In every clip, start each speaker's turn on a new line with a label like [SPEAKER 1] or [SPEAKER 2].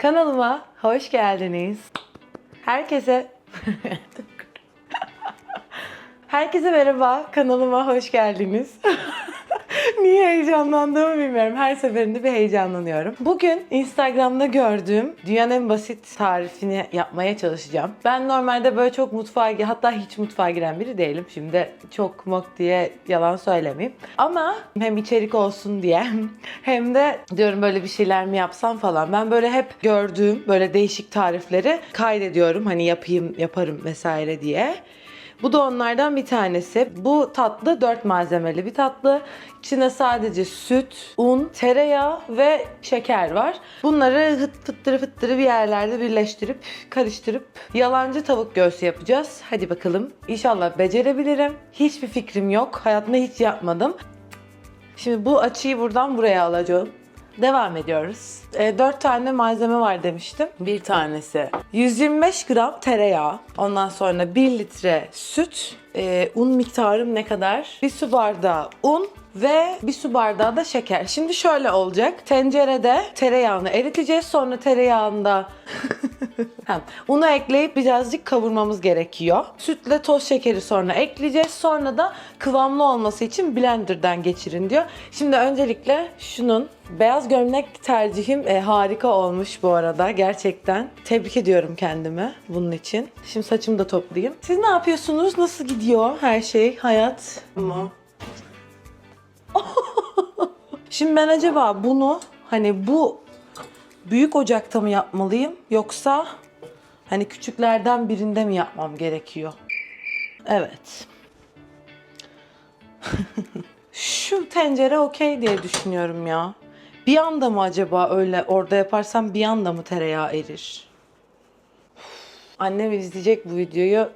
[SPEAKER 1] Kanalıma hoş geldiniz. Herkese Herkese merhaba. Kanalıma hoş geldiniz. Niye heyecanlandığımı bilmiyorum. Her seferinde bir heyecanlanıyorum. Bugün Instagram'da gördüğüm dünyanın en basit tarifini yapmaya çalışacağım. Ben normalde böyle çok mutfağa, hatta hiç mutfağa giren biri değilim. Şimdi çok mok diye yalan söylemeyeyim. Ama hem içerik olsun diye hem de diyorum böyle bir şeyler mi yapsam falan. Ben böyle hep gördüğüm böyle değişik tarifleri kaydediyorum. Hani yapayım, yaparım vesaire diye. Bu da onlardan bir tanesi. Bu tatlı 4 malzemeli bir tatlı. İçinde sadece süt, un, tereyağı ve şeker var. Bunları hıt fıttırı fıttırı bir yerlerde birleştirip, karıştırıp yalancı tavuk göğsü yapacağız. Hadi bakalım. İnşallah becerebilirim. Hiçbir fikrim yok. Hayatımda hiç yapmadım. Şimdi bu açıyı buradan buraya alacağım. Devam ediyoruz. 4 tane malzeme var demiştim. Bir tanesi 125 gram tereyağı. Ondan sonra 1 litre süt. E, un miktarım ne kadar? Bir su bardağı un ve bir su bardağı da şeker. Şimdi şöyle olacak. Tencerede tereyağını eriteceğiz. Sonra tereyağında Hem unu ekleyip birazcık kavurmamız gerekiyor. Sütle toz şekeri sonra ekleyeceğiz. Sonra da kıvamlı olması için blenderdan geçirin diyor. Şimdi öncelikle şunun beyaz gömlek tercihim e, harika olmuş bu arada gerçekten. Tebrik ediyorum kendimi bunun için. Şimdi saçımı da toplayayım. Siz ne yapıyorsunuz? Nasıl gidiyor her şey, hayat? Ama Şimdi ben acaba bunu hani bu büyük ocakta mı yapmalıyım yoksa hani küçüklerden birinde mi yapmam gerekiyor? Evet. Şu tencere okey diye düşünüyorum ya. Bir anda mı acaba öyle orada yaparsam bir anda mı tereyağı erir? Annem izleyecek bu videoyu.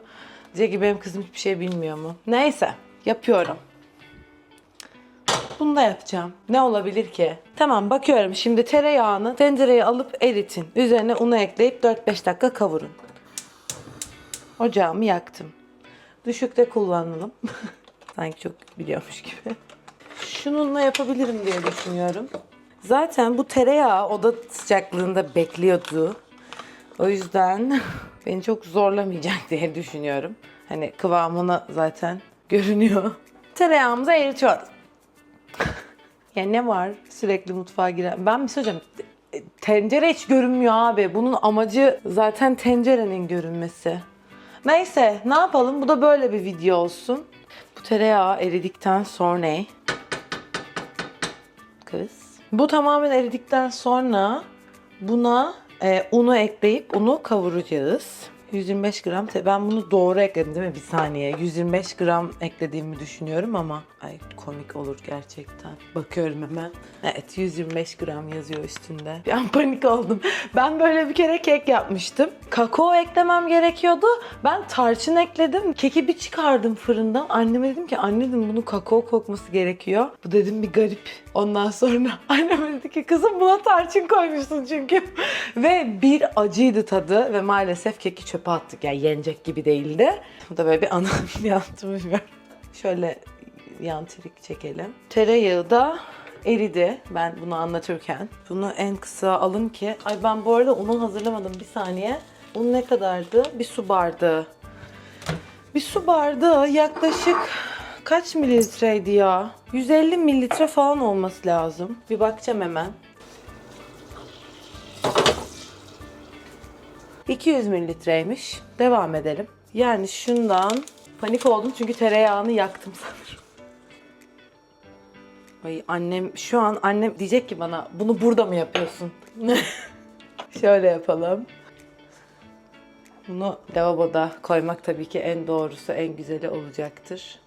[SPEAKER 1] Diyecek ki benim kızım hiçbir şey bilmiyor mu? Neyse yapıyorum. Bunu da yapacağım. Ne olabilir ki? Tamam bakıyorum. Şimdi tereyağını tencereye alıp eritin. Üzerine unu ekleyip 4-5 dakika kavurun. Ocağımı yaktım. Düşükte kullanalım. Sanki çok biliyormuş gibi. Şununla yapabilirim diye düşünüyorum. Zaten bu tereyağı oda sıcaklığında bekliyordu. O yüzden beni çok zorlamayacak diye düşünüyorum. Hani kıvamını zaten görünüyor. Tereyağımızı eritiyoruz. Ya ne var sürekli mutfağa giren? Ben bir şey söyleyeceğim. Tencere hiç görünmüyor abi. Bunun amacı zaten tencerenin görünmesi. Neyse ne yapalım? Bu da böyle bir video olsun. Bu tereyağı eridikten sonra kız. Bu tamamen eridikten sonra buna e, unu ekleyip unu kavuracağız. 125 gram. Ben bunu doğru ekledim değil mi? Bir saniye. 125 gram eklediğimi düşünüyorum ama ay komik olur gerçekten. Bakıyorum hemen. Evet 125 gram yazıyor üstünde. Bir an panik oldum. Ben böyle bir kere kek yapmıştım. Kakao eklemem gerekiyordu. Ben tarçın ekledim. Keki bir çıkardım fırından. Anneme dedim ki anne dedim bunun kakao kokması gerekiyor. Bu dedim bir garip. Ondan sonra annem dedi ki kızım buna tarçın koymuşsun çünkü. ve bir acıydı tadı ve maalesef keki çöpe attık. Yani yenecek gibi değildi. Bu da böyle bir anı anlatımı bilmiyorum. Şöyle yan trik çekelim. Tereyağı da eridi ben bunu anlatırken. Bunu en kısa alın ki. Ay ben bu arada unu hazırlamadım bir saniye. Un ne kadardı? Bir su bardağı. Bir su bardağı yaklaşık kaç mililitreydi ya? 150 mililitre falan olması lazım. Bir bakacağım hemen. 200 mililitreymiş. Devam edelim. Yani şundan panik oldum çünkü tereyağını yaktım sanırım. Ay annem şu an annem diyecek ki bana bunu burada mı yapıyorsun? Şöyle yapalım. Bunu lavaboda koymak tabii ki en doğrusu, en güzeli olacaktır.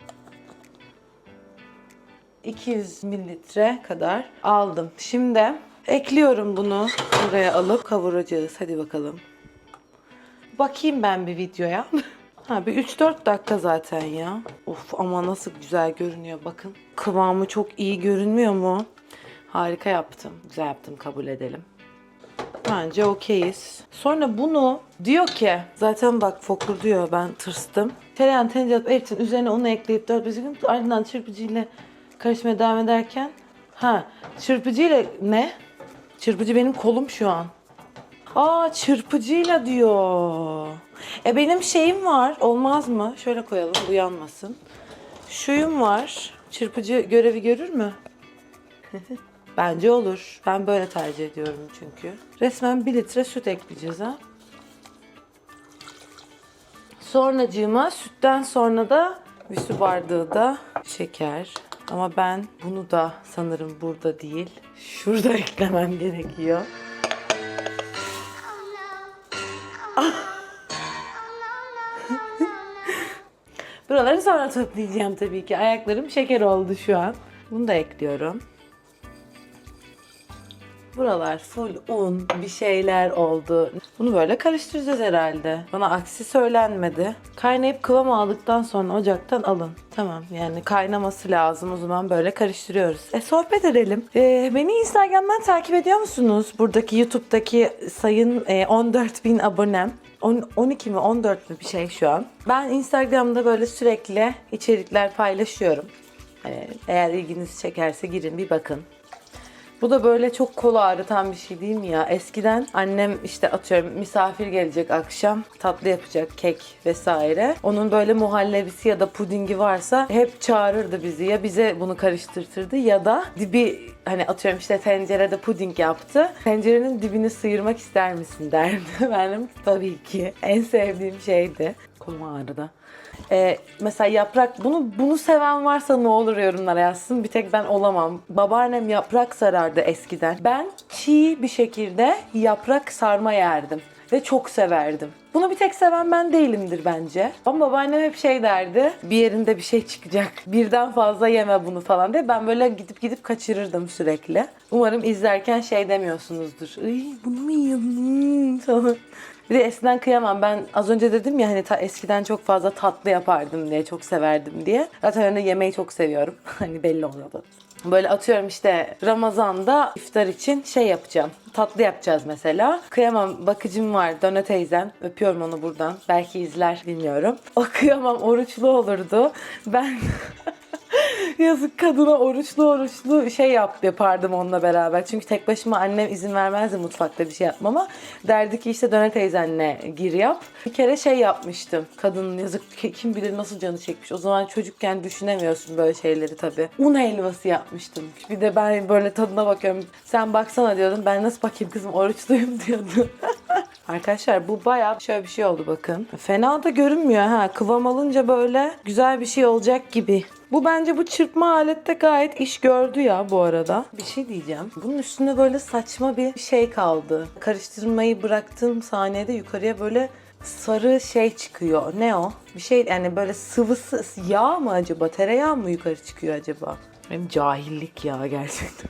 [SPEAKER 1] 200 mililitre kadar aldım. Şimdi ekliyorum bunu buraya alıp kavuracağız. Hadi bakalım. Bakayım ben bir videoya. Ha bir 3-4 dakika zaten ya. Of ama nasıl güzel görünüyor bakın. Kıvamı çok iyi görünmüyor mu? Harika yaptım. Güzel yaptım kabul edelim. Bence okeyiz. Sonra bunu diyor ki zaten bak fokur diyor ben tırstım. Tereyağını tencereye atıp eritin üzerine onu ekleyip 4 gün ardından çırpıcıyla karışmaya devam ederken ha çırpıcıyla ne? Çırpıcı benim kolum şu an. Aa çırpıcıyla diyor. E benim şeyim var. Olmaz mı? Şöyle koyalım bu yanmasın. Şuyum var. Çırpıcı görevi görür mü? Bence olur. Ben böyle tercih ediyorum çünkü. Resmen 1 litre süt ekleyeceğiz ha. Sonracığıma sütten sonra da bir su bardağı da şeker. Ama ben bunu da sanırım burada değil, şurada eklemem gerekiyor. Buraları sonra toplayacağım tabii ki. Ayaklarım şeker oldu şu an. Bunu da ekliyorum. Buralar full un, bir şeyler oldu. Bunu böyle karıştıracağız herhalde. Bana aksi söylenmedi. Kaynayıp kıvam aldıktan sonra ocaktan alın. Tamam yani kaynaması lazım o zaman böyle karıştırıyoruz. E sohbet edelim. E, beni Instagram'dan takip ediyor musunuz? Buradaki YouTube'daki sayın e, 14 bin abonem. On- 12 mi 14 mi bir şey şu an. Ben Instagram'da böyle sürekli içerikler paylaşıyorum. E, eğer ilginizi çekerse girin bir bakın. Bu da böyle çok kol ağrıtan bir şey değil mi ya? Eskiden annem işte atıyorum misafir gelecek akşam tatlı yapacak kek vesaire. Onun böyle muhallebisi ya da pudingi varsa hep çağırırdı bizi ya bize bunu karıştırtırdı ya da dibi hani atıyorum işte tencerede puding yaptı. Tencerenin dibini sıyırmak ister misin derdi. Benim tabii ki en sevdiğim şeydi. Kolum ağrıdı. Ee, mesela yaprak bunu bunu seven varsa ne olur yorumlara yazsın. Bir tek ben olamam. Babaannem yaprak sarardı eskiden. Ben çiğ bir şekilde yaprak sarma yerdim ve çok severdim. Bunu bir tek seven ben değilimdir bence. Ama babaannem hep şey derdi. Bir yerinde bir şey çıkacak. Birden fazla yeme bunu falan diye. Ben böyle gidip gidip kaçırırdım sürekli. Umarım izlerken şey demiyorsunuzdur. Ay bunu mu yiyorsun falan. Bir de eskiden kıyamam. Ben az önce dedim ya hani ta eskiden çok fazla tatlı yapardım diye, çok severdim diye. Zaten öyle yemeği çok seviyorum. hani belli oluyordu. Böyle atıyorum işte Ramazan'da iftar için şey yapacağım. Tatlı yapacağız mesela. Kıyamam bakıcım var Döne teyzem. Öpüyorum onu buradan. Belki izler bilmiyorum. O kıyamam oruçlu olurdu. Ben Yazık kadına oruçlu oruçlu şey yap yapardım onunla beraber. Çünkü tek başıma annem izin vermezdi mutfakta bir şey yapmama. Derdi ki işte döne teyzenle gir yap. Bir kere şey yapmıştım. Kadının yazık ki- kim bilir nasıl canı çekmiş. O zaman çocukken düşünemiyorsun böyle şeyleri tabii. Un helvası yapmıştım. Bir de ben böyle tadına bakıyorum. Sen baksana diyordum. Ben nasıl bakayım kızım oruçluyum diyordu. Arkadaşlar bu bayağı şöyle bir şey oldu bakın. Fena da görünmüyor ha. Kıvam alınca böyle güzel bir şey olacak gibi. Bu bence bu çırpma alette gayet iş gördü ya bu arada. Bir şey diyeceğim. Bunun üstünde böyle saçma bir şey kaldı. Karıştırmayı bıraktığım saniyede yukarıya böyle sarı şey çıkıyor. Ne o? Bir şey yani böyle sıvısı yağ mı acaba? Tereyağı mı yukarı çıkıyor acaba? Benim cahillik ya gerçekten.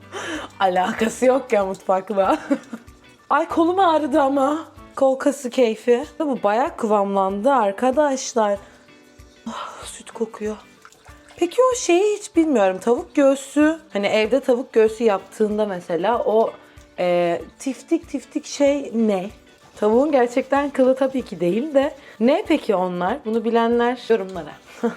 [SPEAKER 1] Alakası yok ya mutfakla. Ay kolum ağrıdı ama. Kol kası keyfi. Bu bayağı kıvamlandı arkadaşlar. Ah, süt kokuyor. Peki o şeyi hiç bilmiyorum. Tavuk göğsü, hani evde tavuk göğsü yaptığında mesela o e, tiftik tiftik şey ne? Tavuğun gerçekten kılı tabii ki değil de ne peki onlar? Bunu bilenler yorumlara.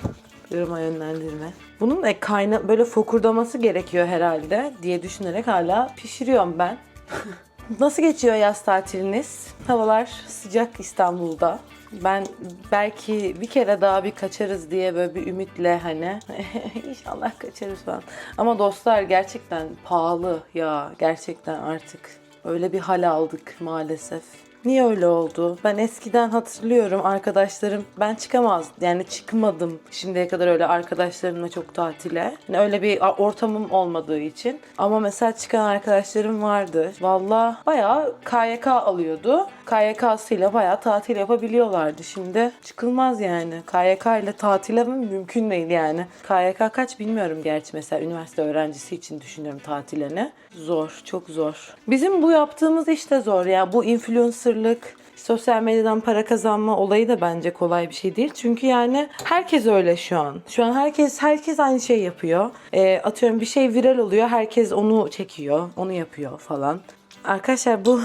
[SPEAKER 1] Yoruma yönlendirme. Bunun e, kayna böyle fokurdaması gerekiyor herhalde diye düşünerek hala pişiriyorum ben. Nasıl geçiyor yaz tatiliniz? Havalar sıcak İstanbul'da. Ben belki bir kere daha bir kaçarız diye böyle bir ümitle hani inşallah kaçarız falan. Ama dostlar gerçekten pahalı ya gerçekten artık öyle bir hal aldık maalesef. Niye öyle oldu? Ben eskiden hatırlıyorum arkadaşlarım ben çıkamaz yani çıkmadım şimdiye kadar öyle arkadaşlarımla çok tatile. Yani öyle bir ortamım olmadığı için. Ama mesela çıkan arkadaşlarım vardı. Valla bayağı KYK alıyordu. KYK'sıyla bayağı tatil yapabiliyorlardı. Şimdi çıkılmaz yani. KYK ile tatile mümkün değil yani. KYK kaç bilmiyorum gerçi mesela üniversite öğrencisi için düşünüyorum tatilini. Zor, çok zor. Bizim bu yaptığımız işte zor ya. Bu influencerlık, sosyal medyadan para kazanma olayı da bence kolay bir şey değil. Çünkü yani herkes öyle şu an. Şu an herkes herkes aynı şey yapıyor. Ee, atıyorum bir şey viral oluyor. Herkes onu çekiyor, onu yapıyor falan. Arkadaşlar bu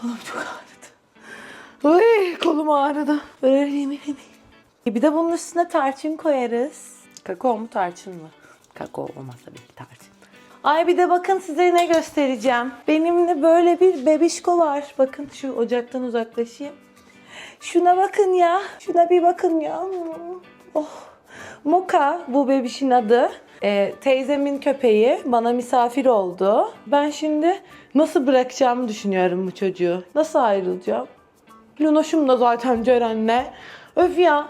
[SPEAKER 1] kolum çok ağrıdı. Ay kolum ağrıdı. Öyleyim öyleyim. Bir de bunun üstüne tarçın koyarız. Kakao mu tarçın mı? Kakao olmaz tabii ki tarçın. Ay bir de bakın size ne göstereceğim. Benimle böyle bir bebişko var. Bakın şu ocaktan uzaklaşayım. Şuna bakın ya. Şuna bir bakın ya. Oh. Moka bu bebişin adı. Ee, teyzemin köpeği bana misafir oldu. Ben şimdi nasıl bırakacağımı düşünüyorum bu çocuğu. Nasıl ayrılacağım? Lunoş'um da zaten Ceren'le. Öf ya.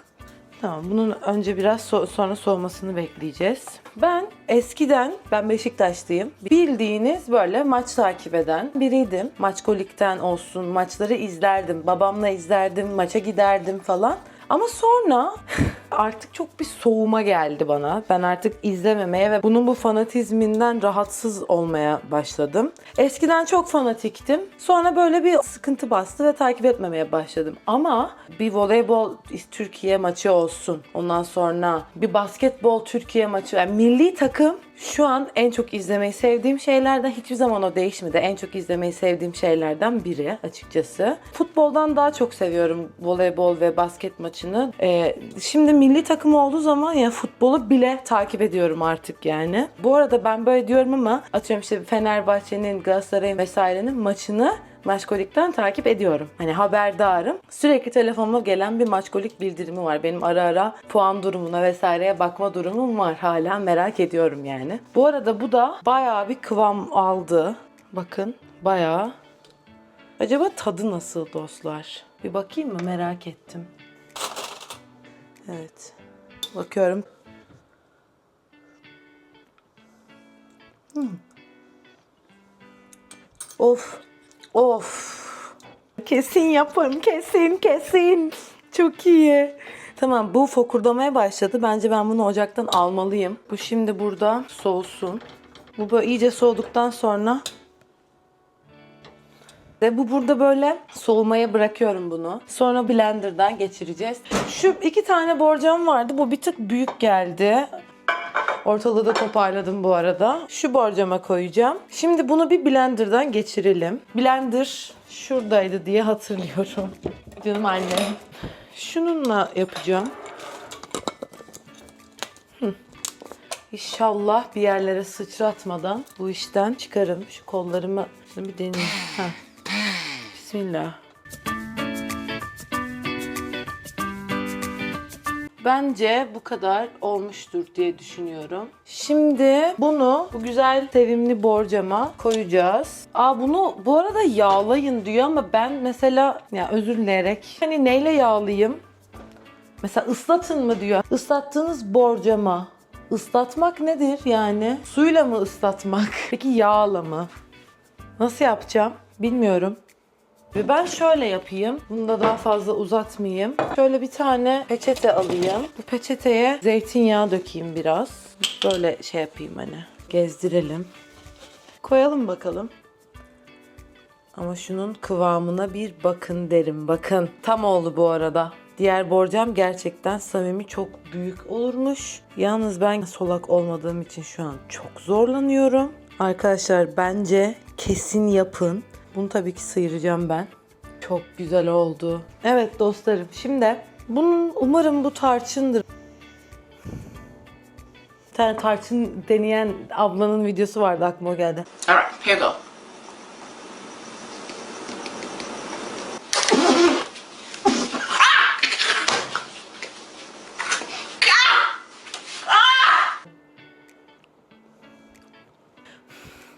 [SPEAKER 1] Tamam bunun önce biraz so- sonra soğumasını bekleyeceğiz. Ben eskiden ben Beşiktaşlıyım. Bildiğiniz böyle maç takip eden biriydim. Maçkolik'ten olsun maçları izlerdim. Babamla izlerdim, maça giderdim falan. Ama sonra artık çok bir soğuma geldi bana. Ben artık izlememeye ve bunun bu fanatizminden rahatsız olmaya başladım. Eskiden çok fanatiktim. Sonra böyle bir sıkıntı bastı ve takip etmemeye başladım. Ama bir voleybol Türkiye maçı olsun. Ondan sonra bir basketbol Türkiye maçı. Yani milli takım şu an en çok izlemeyi sevdiğim şeylerden hiçbir zaman o değişmedi. En çok izlemeyi sevdiğim şeylerden biri açıkçası. Futboldan daha çok seviyorum voleybol ve basket maçını. Ee, şimdi milli takım olduğu zaman ya futbolu bile takip ediyorum artık yani. Bu arada ben böyle diyorum ama atıyorum işte Fenerbahçe'nin, Galatasaray'ın vesairenin maçını Maçkolik'ten takip ediyorum. Hani haberdarım. Sürekli telefonuma gelen bir Maçkolik bildirimi var. Benim ara ara puan durumuna vesaireye bakma durumum var. Hala merak ediyorum yani. Bu arada bu da bayağı bir kıvam aldı. Bakın bayağı. Acaba tadı nasıl dostlar? Bir bakayım mı? Merak ettim. Evet. Bakıyorum. Hmm. Of. Of. Kesin yapın. Kesin kesin. Çok iyi. Tamam bu fokurdamaya başladı. Bence ben bunu ocaktan almalıyım. Bu şimdi burada soğusun. Bu böyle iyice soğuduktan sonra ve bu burada böyle soğumaya bırakıyorum bunu. Sonra blenderdan geçireceğiz. Şu iki tane borcam vardı. Bu bir tık büyük geldi. Ortalığı da toparladım bu arada. Şu borcama koyacağım. Şimdi bunu bir blenderdan geçirelim. Blender şuradaydı diye hatırlıyorum. Canım annem. Şununla yapacağım. İnşallah bir yerlere sıçratmadan bu işten çıkarım. Şu kollarımı bir deneyeyim. Heh. Bismillah. Bence bu kadar olmuştur diye düşünüyorum. Şimdi bunu bu güzel sevimli borcama koyacağız. Aa bunu bu arada yağlayın diyor ama ben mesela ya özür dileyerek hani neyle yağlayayım? Mesela ıslatın mı diyor. Islattığınız borcama. Islatmak nedir yani? Suyla mı ıslatmak? Peki yağla mı? Nasıl yapacağım? Bilmiyorum. Ve ben şöyle yapayım. Bunu da daha fazla uzatmayayım. Şöyle bir tane peçete alayım. Bu peçeteye zeytinyağı dökeyim biraz. Böyle şey yapayım hani. Gezdirelim. Koyalım bakalım. Ama şunun kıvamına bir bakın derim. Bakın. Tam oldu bu arada. Diğer borcam gerçekten samimi çok büyük olurmuş. Yalnız ben solak olmadığım için şu an çok zorlanıyorum. Arkadaşlar bence kesin yapın. Bunu tabii ki sıyıracağım ben. Çok güzel oldu. Evet dostlarım şimdi bunun umarım bu tarçındır. Bir tane tarçın deneyen ablanın videosu vardı aklıma o geldi.
[SPEAKER 2] All right, here you go.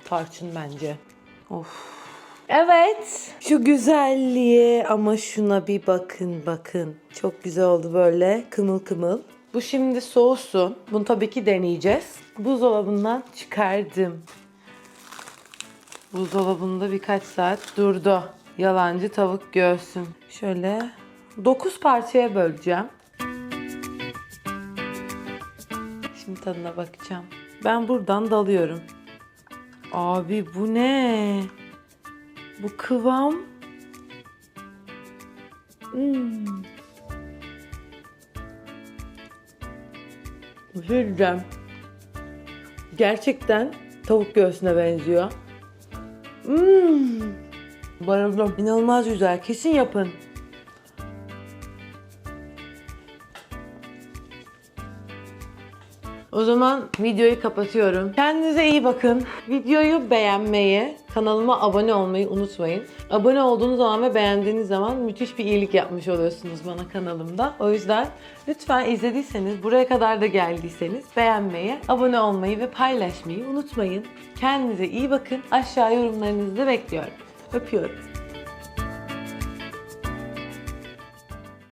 [SPEAKER 1] Tarçın bence. Of. Evet. Şu güzelliğe ama şuna bir bakın bakın. Çok güzel oldu böyle kımıl kımıl. Bu şimdi soğusun. Bunu tabii ki deneyeceğiz. Buzdolabından çıkardım. Buzdolabında birkaç saat durdu. Yalancı tavuk göğsüm. Şöyle 9 parçaya böleceğim. Şimdi tadına bakacağım. Ben buradan dalıyorum. Abi bu ne? Bu kıvam. Hmm. Bir. Gerçekten tavuk göğsüne benziyor. Hmm. Bayıldım. İnanılmaz güzel. Kesin yapın. O zaman videoyu kapatıyorum. Kendinize iyi bakın. Videoyu beğenmeyi, kanalıma abone olmayı unutmayın. Abone olduğunuz zaman ve beğendiğiniz zaman müthiş bir iyilik yapmış oluyorsunuz bana kanalımda. O yüzden lütfen izlediyseniz, buraya kadar da geldiyseniz beğenmeyi, abone olmayı ve paylaşmayı unutmayın. Kendinize iyi bakın. Aşağı yorumlarınızı bekliyorum. Öpüyorum.